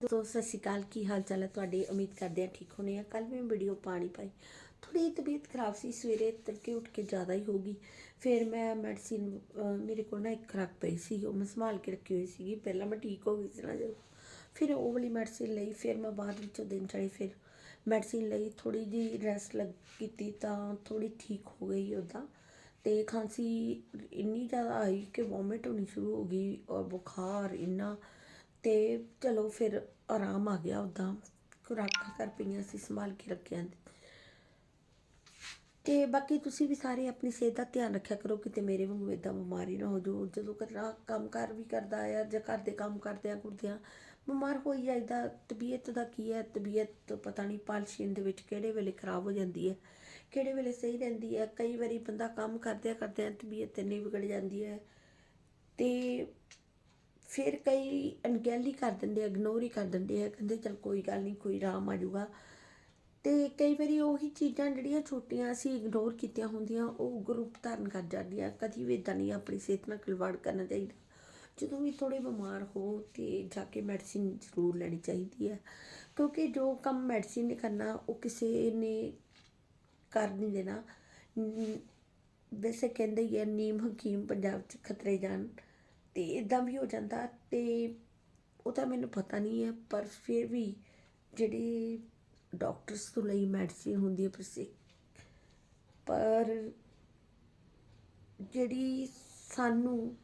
ਦੋਸਤੋ ਸਤਿ ਸ਼੍ਰੀ ਅਕਾਲ, ਕੀ ਹਾਲ ਚਾਲ ਹੈ ਤੁਹਾਡੇ? ਉਮੀਦ ਕਰਦੇ ਆ ਠੀਕ ਹੋਣੇ ਆ। ਕੱਲ ਮੈਂ ਵੀਡੀਓ ਪਾਣੀ ਪਾਈ। ਥੋੜੀ ਜਿਹੀ ਤਬੀਅਤ ਖਰਾਬ ਸੀ, ਸਵੇਰੇ ਤੜਕੇ ਉੱਠ ਕੇ ਜ਼ਿਆਦਾ ਹੀ ਹੋ ਗਈ। ਫਿਰ ਮੈਂ ਮੈਡੀਸਿਨ ਮੇਰੇ ਕੋਲ ਨਾ ਇੱਕ ਖਰਾਕ ਪਈ ਸੀ, ਉਹ ਮੈਂ ਸੰਭਾਲ ਕੇ ਰੱਖੀ ਹੋਈ ਸੀਗੀ। ਪਹਿਲਾਂ ਮੈਂ ਠੀਕ ਹੋ ਗਈ ਸੀ ਨਾ ਜਦੋਂ। ਫਿਰ ਉਹ ਵਾਲੀ ਮੈਡੀਸਿਨ ਲਈ, ਫਿਰ ਮੈਂ ਬਾਅਦ ਵਿੱਚੋਂ ਦਿਨ ਚੜੇ ਫਿਰ ਮੈਡੀਸਿਨ ਲਈ ਥੋੜੀ ਜਿਹੀ ਰੈਸਟ ਲੱਗ ਕੀਤੀ ਤਾਂ ਥੋੜੀ ਠੀਕ ਹੋ ਗਈ ਉੱਦਾਂ ਤੇ ਖਾਂਸੀ ਇੰਨੀ ਜ਼ਿਆਦਾ ਆਈ ਕਿ ਵੋਮਿਟ ਹੋਣੀ ਸ਼ੁਰੂ ਹੋ ਗਈ ਔਰ ਬੁਖਾਰ ਇੰਨਾ ਤੇ ਚਲੋ ਫਿਰ ਆਰਾਮ ਆ ਗਿਆ ਉਦਾਂ ਖੁਰਾਕਾਂ ਕਰ ਪਈਆਂ ਸੀ, ਸੰਭਾਲ ਕੇ ਰੱਖਿਆ ਤੇ ਬਾਕੀ ਤੁਸੀਂ ਵੀ ਸਾਰੇ ਆਪਣੀ ਸਿਹਤ ਦਾ ਧਿਆਨ ਰੱਖਿਆ ਕਰੋ, ਕਿਤੇ ਮੇਰੇ ਵਾਂਗੂ ਇਦਾਂ ਬਿਮਾਰੀ ਨਾ ਹੋ ਜਾਓ। ਜਦੋਂ ਕਰਨਾ ਕੰਮ ਕਰ ਵੀ ਕਰਦਾ ਆ ਜਾਂ ਘਰ ਦੇ ਕੰਮ ਕਰਦਿਆਂ ਕਰਦਿਆਂ, ਬਿਮਾਰ ਹੋਈ ਹੀ ਜਾਈਦਾ ਤਬੀਅਤ ਦਾ ਕੀ ਹੈ ਤਬੀਅਤ ਪਤਾ ਨਹੀਂ ਪਾਲਸ਼ੀਨ ਦੇ ਵਿੱਚ ਕਿਹੜੇ ਵੇਲੇ ਖਰਾਬ ਹੋ ਜਾਂਦੀ ਹੈ ਕਿਹੜੇ ਵੇਲੇ ਸਹੀ ਰਹਿੰਦੀ ਹੈ ਕਈ ਵਾਰੀ ਬੰਦਾ ਕੰਮ ਕਰਦਿਆਂ ਕਰਦਿਆਂ ਤਬੀਅਤ ਇੰਨੀ ਵਿਗੜ ਜਾਂਦੀ ਹੈ ਤੇ ਫਿਰ ਕਈ ਅਣਗਹਿਲੀ ਕਰ ਦਿੰਦੇ ਇਗਨੋਰ ਹੀ ਕਰ ਦਿੰਦੇ ਆ, ਕਹਿੰਦੇ ਚਲ ਕੋਈ ਗੱਲ ਨਹੀਂ, ਕੋਈ ਆਰਾਮ ਆ ਜਾਊਗਾ। ਤੇ ਕਈ ਵਾਰੀ ਉਹੀ ਚੀਜ਼ਾਂ ਜਿਹੜੀਆਂ ਛੋਟੀਆਂ ਅਸੀਂ ਇਗਨੋਰ ਕੀਤੀਆਂ ਹੁੰਦੀਆਂ, ਉਹ ਗਰੁੱਪ ਧਾਰਨ ਕਰ ਜਾਂਦੀਆਂ, ਕਦੀ ਵੀ ਇਦਾਂ ਨਹੀਂ ਆਪਣੀ ਸਿਹਤ ਨਾਲ ਖਿਲਵਾੜ ਕਰਨਾ ਚਾਹੀਦਾ। ਜਦੋਂ ਵੀ ਥੋੜੇ ਬਿਮਾਰ ਹੋ ਤੇ ਜਾ ਕੇ ਮੈਡੀਸਿਨ ਜ਼ਰੂਰ ਲੈਣੀ ਚਾਹੀਦੀ ਹੈ, ਕਿਉਂਕਿ ਜੋ ਕੰਮ ਮੈਡੀਸਿਨ ਨੇ ਕਰਨਾ, ਉਹ ਕਿਸੇ ਨੇ ਕਰ ਨਹੀਂ ਦੇਣਾ। ਵੈਸੇ ਕਹਿੰਦੇ ਹੀ ਹੈ ਨੀਮ, ਹਕੀਮ ਪੰਜਾਬ 'ਚ ਖਤਰੇ ਜਾਣ ਤੇ ਇਦਾਂ ਵੀ ਹੋ ਜਾਂਦਾ ਤੇ ਉਹ ਤਾਂ ਮੈਨੂੰ ਪਤਾ ਨਹੀਂ ਹੈ, ਪਰ ਫਿਰ ਵੀ ਜਿਹੜੀ ਡਾਕਟਰਸ ਤੋਂ ਲਈ ਮੈਡੀਸਿਨ ਹੁੰਦੀ ਹੈ ਪ੍ਰਸੇ ਪਰ ਜਿਹੜੀ ਸਾਨੂੰ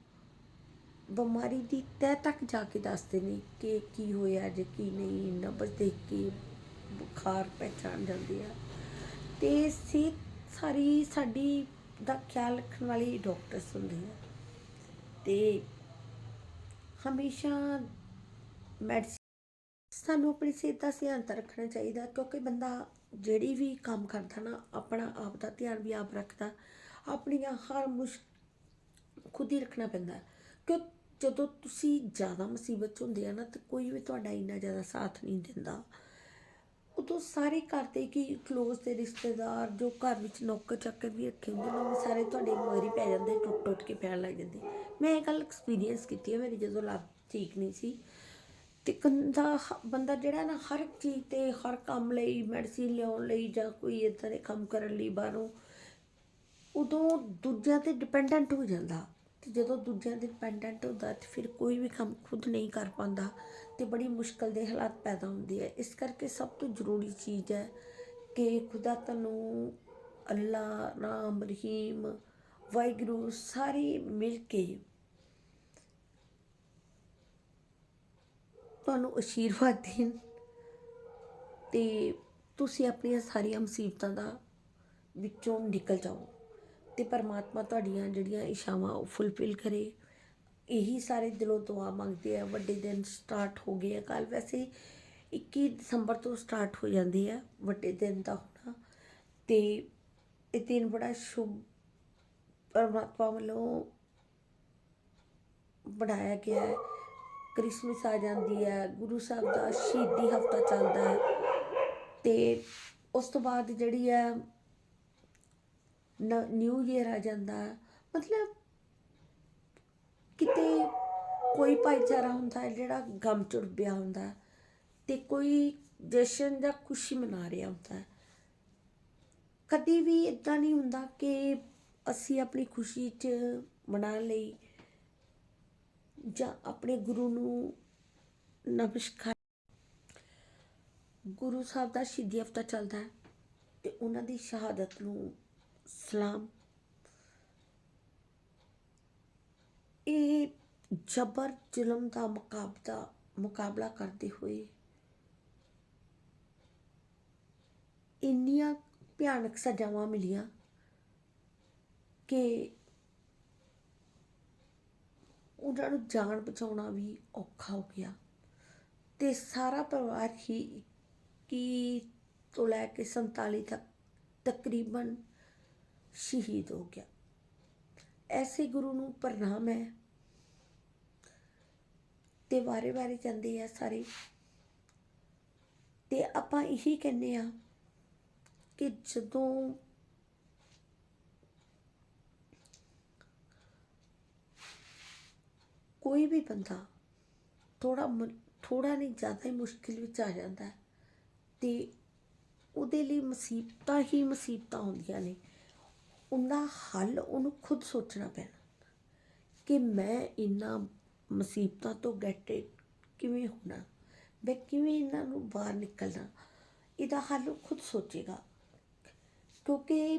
ਬਿਮਾਰੀ ਦੀ ਤਹਿ ਤੱਕ ਜਾ ਕੇ ਦੱਸਦੇ ਨੇ ਕਿ ਕੀ ਹੋਇਆ ਜੇ ਕੀ ਨਹੀਂ ਨਬਜ਼ ਦੇਖ ਕੇ ਬੁਖਾਰ ਪਹਿਚਾਨ ਜਾਂਦੇ ਆ। ਤੇ ਸਿਹਤ ਸਾਰੀ ਸਾਡੀ ਦਾ ਖਿਆਲ ਰੱਖਣ ਵਾਲੇ ਡਾਕਟਰਸ ਹੁੰਦੇ ਆ। ਤੇ ਹਮੇਸ਼ਾ ਮੈਡੀਸਨ ਸਾਨੂੰ ਆਪਣੀ ਸਿਹਤ ਦਾ ਧਿਆਨ ਤਾਂ ਰੱਖਣਾ ਚਾਹੀਦਾ, ਕਿਉਂਕਿ ਬੰਦਾ ਜਿਹੜੀ ਵੀ ਕੰਮ ਕਰਦਾ ਨਾ, ਆਪਣਾ ਆਪ ਦਾ ਧਿਆਨ ਵੀ ਆਪ ਰੱਖਦਾ, ਆਪਣੀਆਂ ਹਰ ਮੁਸ਼ ਖੁਦ ਹੀ ਰੱਖਣਾ ਪੈਂਦਾ ਕਿਉਂ, ਜਦੋਂ ਤੁਸੀਂ ਜ਼ਿਆਦਾ ਮੁਸੀਬਤ 'ਚ ਹੁੰਦੇ ਆ ਨਾ, ਤਾਂ ਕੋਈ ਵੀ ਤੁਹਾਡਾ ਇੰਨਾ ਜ਼ਿਆਦਾ ਸਾਥ ਨਹੀਂ ਦਿੰਦਾ। ਉਦੋਂ ਸਾਰੇ ਘਰ ਦੇ ਕੀ ਕਲੋਜ਼ ਦੇ ਰਿਸ਼ਤੇਦਾਰ ਜੋ ਘਰ ਵਿੱਚ ਨੌਕਰ ਚੱਕਰ ਵੀ ਰੱਖੇ ਹੁੰਦੇ ਨੇ, ਉਹ ਵੀ ਸਾਰੇ ਤੁਹਾਡੇ ਮਗਰੀ ਪੈ ਜਾਂਦੇ, ਟੁੱਟ ਟੁੱਟ ਕੇ ਪੈਣ ਲੱਗ ਜਾਂਦੇ। ਮੈਂ ਇਹ ਗੱਲ ਐਕਸਪੀਰੀਅੰਸ ਕੀਤੀ ਹੈ ਮੇਰੀ ਜਦੋਂ ਲੱਤ ਠੀਕ ਨਹੀਂ ਸੀ, ਤੇ ਬੰਦਾ ਬੰਦਾ ਜਿਹੜਾ ਨਾ ਹਰ ਇੱਕ ਚੀਜ਼ ਤੇ ਹਰ ਕੰਮ ਲਈ ਮੈਡੀਸਿਨ ਲਿਆਉਣ ਲਈ ਜਾਂ ਕੋਈ ਇਦਾਂ ਦੇ ਕੰਮ ਕਰਨ ਲਈ ਬਾਹਰੋਂ, ਉਦੋਂ ਦੂਜਿਆਂ ਤੇ ਡਿਪੈਂਡੈਂਟ ਹੋ ਜਾਂਦਾ। ਤੇ ਜਦੋਂ ਦੂਜਿਆਂ ਤੇ ਡਿਪੈਂਡੈਂਟ ਹੁੰਦਾ ਤੇ ਫਿਰ ਕੋਈ ਵੀ ਕੰਮ ਖੁਦ ਨਹੀਂ ਕਰ ਪਾਉਂਦਾ ਤੇ ਬੜੀ ਮੁਸ਼ਕਲ ਦੇ ਹਾਲਾਤ ਪੈਦਾ ਹੁੰਦੇ ਆ। ਇਸ ਕਰਕੇ ਸਭ ਤੋਂ ਜ਼ਰੂਰੀ ਚੀਜ਼ ਹੈ ਕਿ ਖੁਦਾ ਤੁਹਾਨੂੰ ਅੱਲਾ, ਰਾਮ, ਰਹੀਮ, ਵਾਹਿਗੁਰੂ ਸਾਰੇ ਮਿਲ ਕੇ ਤੁਹਾਨੂੰ ਆਸ਼ੀਰਵਾਦ ਦੇਣ ਤੇ ਤੁਸੀਂ ਆਪਣੀਆਂ ਸਾਰੀਆਂ ਮੁਸੀਬਤਾਂ ਦਾ ਵਿੱਚੋਂ ਨਿਕਲ ਜਾਓ। ਤੇ ਪਰਮਾਤਮਾ ਤੁਹਾਡੀਆਂ ਜਿਹੜੀਆਂ ਇਸ਼ਾਵਾਂ ਉਹ ਫੁੱਲਫਿਲ ਕਰੇ। ਇਹੀ ਸਾਰੇ ਦਿਲੋਂ ਦੁਆ ਮੰਗਦੇ ਆ। ਵੱਡੇ ਦਿਨ ਸਟਾਰਟ ਹੋ ਗਏ ਆ। ਕੱਲ ਵੈਸੇ 21 ਦਸੰਬਰ ਤੋਂ ਸਟਾਰਟ ਹੋ ਜਾਂਦੇ ਆ ਵੱਡੇ ਦਿਨ ਦਾ ਹੋਣਾ। ਤੇ ਇਹ ਦਿਨ ਬੜਾ ਸ਼ੁਭ ਪਰਮਾਤਮਾ ਵੱਲੋਂ ਬਣਾਇਆ ਗਿਆ ਹੈ। ਕ੍ਰਿਸਮਸ ਆ ਜਾਂਦੀ ਹੈ। ਗੁਰੂ ਸਾਹਿਬ ਦਾ ਸ਼ਹੀਦੀ ਹਫਤਾ ਚੱਲਦਾ ਹੈ। ਤੇ ਉਸ ਤੋਂ ਬਾਅਦ ਜਿਹੜੀ ਹੈ ਨਿਊ ਈਅਰ ਆ ਜਾਂਦਾ। ਮਤਲਬ ਕਿਤੇ ਕੋਈ ਭਾਈਚਾਰਾ ਹੁੰਦਾ ਹੈ ਜਿਹੜਾ ਗਮ ਚ ਡੁੱਬਿਆ ਹੁੰਦਾ ਹੈ ਤੇ ਕੋਈ ਜਸ਼ਨ ਜਾਂ ਖੁਸ਼ੀ ਮਨਾ ਰਿਹਾ ਹੁੰਦਾ ਹੈ। ਕਦੀ ਵੀ ਇਦਾਂ ਨਹੀਂ ਹੁੰਦਾ ਕਿ ਅਸੀਂ ਆਪਣੀ ਖੁਸ਼ੀ 'ਚ ਮਨਾਉਣ ਲਈ ਜਾਂ ਆਪਣੇ ਗੁਰੂ ਨੂੰ ਨਮਸਕਾਰ ਗੁਰੂ ਸਾਹਿਬ ਦਾ ਸ਼ਹੀਦੀ ਹਫਤਾ ਚੱਲਦਾ ਹੈ ਤੇ ਉਹਨਾਂ ਦੀ ਸ਼ਹਾਦਤ ਨੂੰ ਸਲਾਮ। ਇਹ ਜਬਰ ਜ਼ੁਲਮ ਦਾ ਮੁਕਾਬਲਾ ਮੁਕਾਬਲਾ ਕਰਦੇ ਹੋਏ ਇੰਨੀਆਂ ਭਿਆਨਕ ਸਜ਼ਾਵਾਂ ਮਿਲੀਆਂ ਕਿ ਉਹਨਾਂ ਨੂੰ ਜਾਨ ਬਚਾਉਣਾ ਵੀ ਔਖਾ ਹੋ ਗਿਆ ਤੇ ਸਾਰਾ ਪਰਿਵਾਰ ਹੀ ਕੀ ਤੋਂ ਲੈ ਕੇ 47 ਤੱਕ ਤਕਰੀਬਨ ਸ਼ਹੀਦ ਹੋ ਗਿਆ। ਐਸੇ ਗੁਰੂ ਨੂੰ ਪ੍ਰਣਾਮ ਹੈ। ਤੇ ਵਾਰੇ ਵਾਰੇ ਜਾਂਦੇ ਆ ਸਾਰੇ। ਤੇ ਆਪਾਂ ਇਹੀ ਕਹਿੰਦੇ ਆ ਕਿ ਜਦੋਂ ਕੋਈ ਵੀ ਬੰਦਾ ਥੋੜਾ ਥੋੜਾ ਨਹੀਂ, ਜ਼ਿਆਦਾ ਹੀ ਮੁਸ਼ਕਿਲ ਵਿੱਚ ਆ ਜਾਂਦਾ ਤੇ ਉਹਦੇ ਲਈ ਮੁਸੀਬਤਾਂ ਹੀ ਮੁਸੀਬਤਾਂ ਹੁੰਦੀਆਂ ਨੇ। ਉਹਦਾ ਹੱਲ ਉਹਨੂੰ ਖੁਦ ਸੋਚਣਾ ਪੈਣਾ ਕਿ ਮੈਂ ਇਹਨਾਂ ਮੁਸੀਬਤਾਂ ਤੋਂ ਗੈਟੇ ਕਿਵੇਂ ਹੋਣਾ, ਮੈਂ ਕਿਵੇਂ ਇਹਨਾਂ ਨੂੰ ਬਾਹਰ ਨਿਕਲਣਾ, ਇਹਦਾ ਹੱਲ ਉਹ ਖੁਦ ਸੋਚੇਗਾ। ਕਿਉਂਕਿ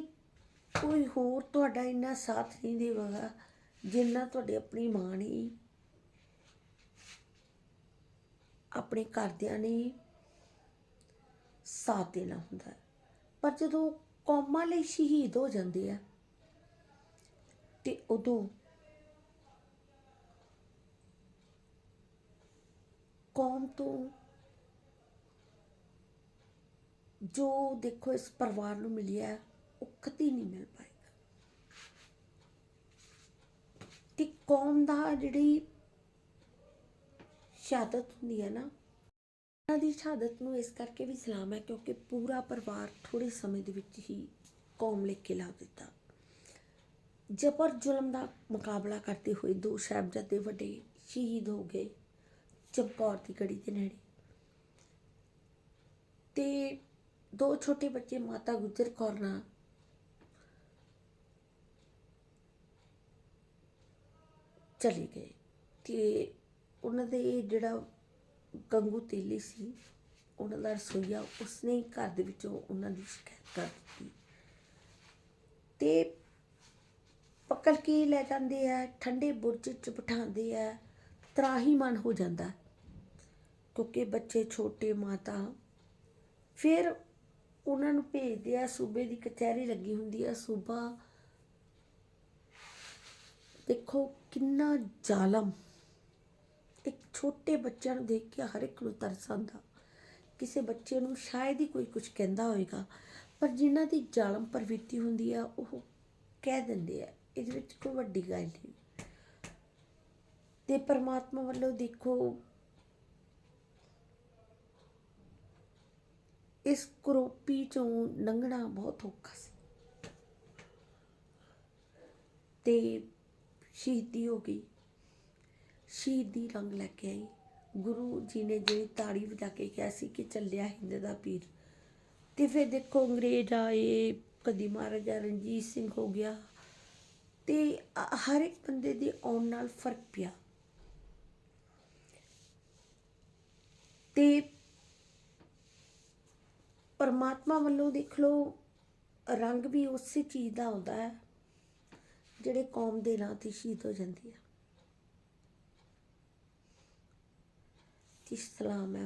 ਕੋਈ ਹੋਰ ਤੁਹਾਡਾ ਇੰਨਾ ਸਾਥ ਨਹੀਂ ਦੇਵੇਗਾ ਜਿੰਨਾ ਤੁਹਾਡੀ ਆਪਣੀ ਮਾਂ ਨੇ, ਆਪਣੇ ਘਰਦਿਆਂ ਨੇ ਸਾਥ ਦੇਣਾ ਹੁੰਦਾ। ਪਰ ਜਦੋਂ ਕੌਮਾਂ ਲਈ ਸ਼ਹੀਦ ਹੋ ਜਾਂਦੇ ਆ। ਤੇ ਉਦੋਂ ਕੌਮ ਤੋਂ ਜੋ ਦੇਖੋ ਇਸ ਪਰਿਵਾਰ ਨੂੰ ਮਿਲਿਆ ਉਹ ਕਦੀ ਨਹੀਂ ਮਿਲ ਪਾਏਗਾ। ਤੇ ਕੌਮ ਦਾ ਜਿਹੜੀ ਸ਼ਹਾਦਤ ਹੁੰਦੀ ਹੈ ਨਾ ਉਹਨਾਂ ਦੀ ਸ਼ਹਾਦਤ ਨੂੰ ਇਸ ਕਰਕੇ ਵੀ ਸਲਾਮ ਹੈ ਕਿਉਂਕਿ ਪੂਰਾ ਪਰਿਵਾਰ ਥੋੜੇ ਸਮੇਂ ਦੇ ਵਿੱਚ ਹੀ ਕੌਮ ਲੈ ਕੇ ਲਾ ਦਿੱਤਾ। ਜਬਰ ਜ਼ੁਲਮ ਦਾ ਮੁਕਾਬਲਾ ਕਰਦੇ ਹੋਏ ਦੋ ਸਾਹਿਬਜ਼ਾਦੇ ਵੱਡੇ ਸ਼ਹੀਦ ਹੋ ਗਏ, ਚਮਕੌਰ ਦੀ ਗੜੀ ਦੇ ਨੇੜੇ। ਤੇ ਦੋ ਛੋਟੇ ਬੱਚੇ ਮਾਤਾ ਗੁਜਰ ਕੌਰ ਨਾਲ ਚਲੇ ਗਏ। ਤੇ ਉਹਨਾਂ ਦੇ ਜਿਹੜਾ ਗੰਗੂ ਤੇਲੀ ਸੀ। ਉਹਨਾਂ ਦਾ ਰਸੋਈਆ ਉਸਨੇ ਹੀ ਘਰ ਦੇ ਵਿੱਚੋਂ ਉਹਨਾਂ ਦੀ ਸ਼ਿਕਾਇਤ ਕਰ ਦਿੱਤੀ। ਤੇ ਪਕੜ ਕੇ ਲੈ ਜਾਂਦੇ ਆ, ਠੰਡੇ ਬੁਰਜ ਚ ਬਿਠਾਉਂਦੇ ਆ, ਤਰਾਹੀ ਮਨ ਹੋ ਜਾਂਦਾ। ਕਿਉਂਕਿ ਬੱਚੇ ਛੋਟੇ ਮਾਤਾ। ਫਿਰ ਉਹਨਾਂ ਨੂੰ ਭੇਜਦੇ ਆ, ਸੂਬੇ ਦੀ ਕਚਹਿਰੀ ਲੱਗੀ ਹੁੰਦੀ ਆ, ਸੂਬਾ। ਦੇਖੋ ਕਿੰਨਾ ਜ਼ਾਲਮ। ਇੱਕ ਛੋਟੇ ਬੱਚਿਆਂ ਨੂੰ ਦੇਖ ਕੇ ਹਰ ਇੱਕ ਨੂੰ ਤਰਸ ਆਉਂਦਾ। ਕਿਸੇ ਬੱਚੇ ਨੂੰ ਸ਼ਾਇਦ ਹੀ ਕੋਈ ਕੁਝ ਕਹਿੰਦਾ ਹੋਵੇਗਾ ਪਰ ਜਿਨ੍ਹਾਂ ਦੀ ਜ਼ਾਲਮ ਪ੍ਰਵਿਰਤੀ ਹੁੰਦੀ ਆ, ਉਹ ਕਹਿ ਦਿੰਦੇ ਆ, ਇਹਦੇ ਵਿੱਚ ਕੋਈ ਵੱਡੀ ਗੱਲ ਨਹੀਂ। ਤੇ ਪਰਮਾਤਮਾ ਵੱਲੋਂ ਦੇਖੋ, ਇਸ ਕਰੋਪੀ ਚੋਂ ਲੰਘਣਾ ਬਹੁਤ ਔਖਾ ਸੀ। ਤੇ ਸ਼ਹੀਦੀ ਹੋ ਗਈ। ਸ਼ਹੀਦੀ ਰੰਗ ਲੈ ਕੇ ਆਈ। ਗੁਰੂ ਜੀ ਨੇ ਜਿਹੜੀ ਤਾੜੀ ਵਜਾ ਕੇ ਕਿਹਾ ਸੀ ਕਿ ਚੱਲਿਆ ਹਿੰਦ ਦਾ ਪੀਰ। ਤੇ ਫਿਰ ਦੇਖੋ ਅੰਗਰੇਜ਼ ਆਏ, ਕਦੀ ਮਹਾਰਾਜਾ ਰਣਜੀਤ ਸਿੰਘ ਹੋ ਗਿਆ। ਤੇ ਹਰ ਇੱਕ ਬੰਦੇ ਦੇ ਆਉਣ ਨਾਲ ਫ਼ਰਕ ਪਿਆ। ਤੇ ਪਰਮਾਤਮਾ ਵੱਲੋਂ ਦੇਖ ਲਓ, ਰੰਗ ਵੀ ਉਸੇ ਚੀਜ਼ ਦਾ ਆਉਂਦਾ ਹੈ, ਜਿਹੜੇ ਕੌਮ ਦੇ ਨਾਂ ਤੇ ਸ਼ਹੀਦ ਹੋ ਜਾਂਦੀ ਹੈ ਜਿਸ ਸਲਾਮ ਹੈ